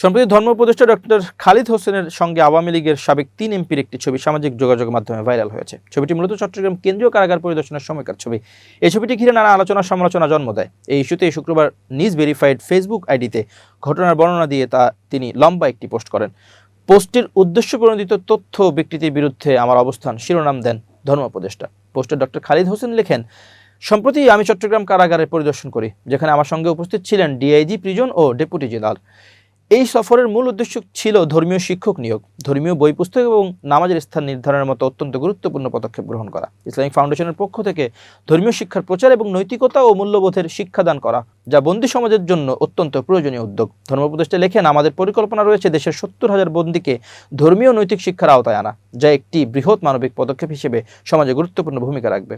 সম্প্রতি ধর্ম উপদেষ্টা ডক্টর খালিদ হোসেনের সঙ্গে আওয়ামী লীগের সাবেক তিন এমপির একটি ছবি সামাজিক যোগাযোগ মাধ্যমে ভাইরাল হয়েছে। ছবিটি মূলত চট্টগ্রাম কেন্দ্রীয় কারাগার পরিদর্শনের সময়কার ছবি। এই ছবিটি ঘিরে নানা আলোচনা সমালোচনা জন্ম দেয়। এই ইস্যুতে শুক্রবার নিজ ভেরিফাইড ফেসবুক আইডিতে ঘটনার বর্ণনা দিয়ে তা তিনি লম্বা একটি পোস্ট করেন। পোস্টটির উদ্দেশ্য প্রণোদিত তথ্য বিকৃতির বিরুদ্ধে আমার অবস্থান শিরোনাম দেন ধর্ম উপদেষ্টা। পোস্টে ডক্টর খালিদ হোসেন লেখেন, সম্প্রতি আমি চট্টগ্রাম কারাগারে পরিদর্শন করি, যেখানে আমার সঙ্গে উপস্থিত ছিলেন ডিআইজি প্রিজন ও ডেপুটি জেনারেল। এই সফরের মূল উদ্দেশ্য ছিল ধর্মীয় শিক্ষক নিয়োগ, ধর্মীয় বই পুস্তক এবং নামাজের স্থান নির্ধারণের মতো অত্যন্ত গুরুত্বপূর্ণ পদক্ষেপ গ্রহণ করা। ইসলামিক ফাউন্ডেশনের পক্ষ থেকে ধর্মীয় শিক্ষার প্রচার এবং নৈতিকতা ও মূল্যবোধের শিক্ষাদান করা, যা বন্দী সমাজের জন্য অত্যন্ত প্রয়োজনীয় উদ্যোগ। ধর্ম উপদেষ্টা লেখেন আমাদের পরিকল্পনা রয়েছে দেশের সত্তর হাজার বন্দীকে ধর্মীয় নৈতিক শিক্ষার আওতায় আনা, যা একটি বৃহৎ মানবিক পদক্ষেপ হিসেবে সমাজে গুরুত্বপূর্ণ ভূমিকা রাখবে।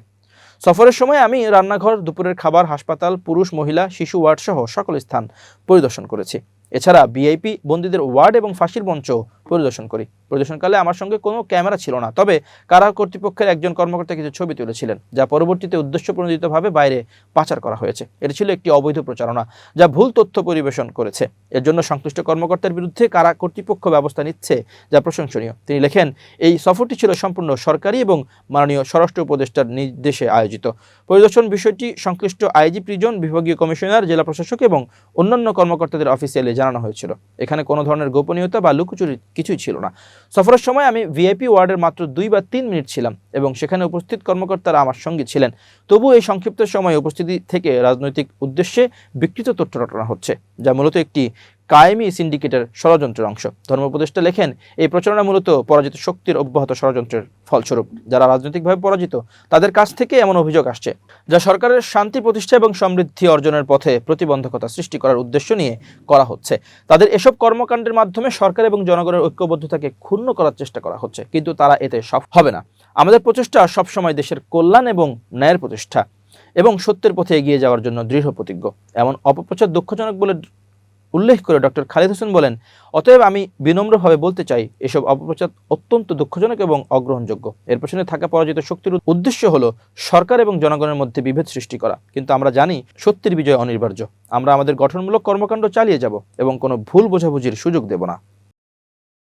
সফরের সময় আমি রান্নাঘর, দুপুরের খাবার, হাসপাতাল, পুরুষ, মহিলা, শিশু ওয়ার্ড সহ সকল স্থান পরিদর্শন করেছি। এছাড়া বিআইপি বন্দীদের ওয়ার্ড এবং ফাঁসির মঞ্চ পরিদর্শন করি। পরিদর্শনকালে আমার সঙ্গে কোনো ক্যামেরা ছিল না। তবে কারা কর্তৃপক্ষের একজন কর্মকর্তা কিছু ছবি তুলেছিলেন, যা পরবর্তীতে উদ্দেশ্য প্রণোদিতভাবে বাইরে পাচার করা হয়েছে। এটি ছিল একটি অবৈধ প্রচারণা, যা ভুল তথ্য পরিবেশন করেছে। এর জন্য সংশ্লিষ্ট কর্মকর্তার বিরুদ্ধে কারা কর্তৃপক্ষ ব্যবস্থা নিচ্ছে, যা প্রশংসনীয়। তিনি লেখেন, এই সফরটি ছিল সম্পূর্ণ সরকারি এবং মাননীয় স্বরাষ্ট্র উপদেষ্টার নির্দেশে আয়োজিত। পরিদর্শন বিষয়টি সংশ্লিষ্ট আইজি প্রিজন, বিভাগীয় কমিশনার, জেলা প্রশাসক এবং অন্যান্য কর্মকর্তাদের অফিসিয়ালি জানানো হয়েছিল। এখানে কোনো ধরনের গোপনীয়তা বা লুকোচুরি কিছুই ছিল না। সফরের সময় আমি ভিআইপি ওয়ার্ডের মাত্র দুই বা তিন মিনিট ছিলাম এবং সেখানে উপস্থিত কর্মকর্তারা আমার সঙ্গে ছিলেন। তবু এই সংক্ষিপ্ত সময় উপস্থিতি থেকে রাজনৈতিক উদ্দেশ্যে বিকৃত তথ্য রটনা হচ্ছে, যা মূলত একটি কায়েমি সিন্ডিকেটের ষড়যন্ত্রের অংশ। ধর্ম উপদেষ্টা লেখেন, এই প্রচারণা মূলত পরাজিত শক্তির অব্যাহত ষড়যন্ত্রের ফলস্বরূপ। যারা রাজনৈতিকভাবে পরাজিত, তাদের কাছ থেকে এমন অভিযোগ আসছে, যা সরকারের শান্তি, প্রতিষ্ঠা এবং সমৃদ্ধি অর্জনের পথে প্রতিবন্ধকতা সৃষ্টি করার উদ্দেশ্য নিয়ে করা হচ্ছে। তাদের এসব কর্মকাণ্ডের মাধ্যমে সরকার এবং জনগণের ঐক্যবদ্ধতাকে ক্ষুণ্ণ করার চেষ্টা করা হচ্ছে, কিন্তু তারা এতে সফল হবে না। আমাদের প্রচেষ্টা সবসময় দেশের কল্যাণ এবং ন্যায়ের প্রতিষ্ঠা এবং সত্যের পথে এগিয়ে যাওয়ার জন্য দৃঢ় প্রতিজ্ঞ। এমন অপপ্রচার দুঃখজনক বলে উল্লেখ করে ডক্টর খালিদ হোসেন বলেন, অতএব আমি বিনম্রভাবে বলতে চাই, এসব অপপ্রচার অত্যন্ত দুঃখজনক এবং অগ্রহণযোগ্য। এর পেছনে থাকা পরাজিত শক্তির উদ্দেশ্য হলো সরকার এবং জনগণের মধ্যে বিভেদ সৃষ্টি করা। কিন্তু আমরা জানি সত্যের বিজয় অনিবার্য। আমরা আমাদের গঠনমূলক কর্মকাণ্ড চালিয়ে যাব এবং কোনো ভুল বোঝাবুঝির সুযোগ দেব না।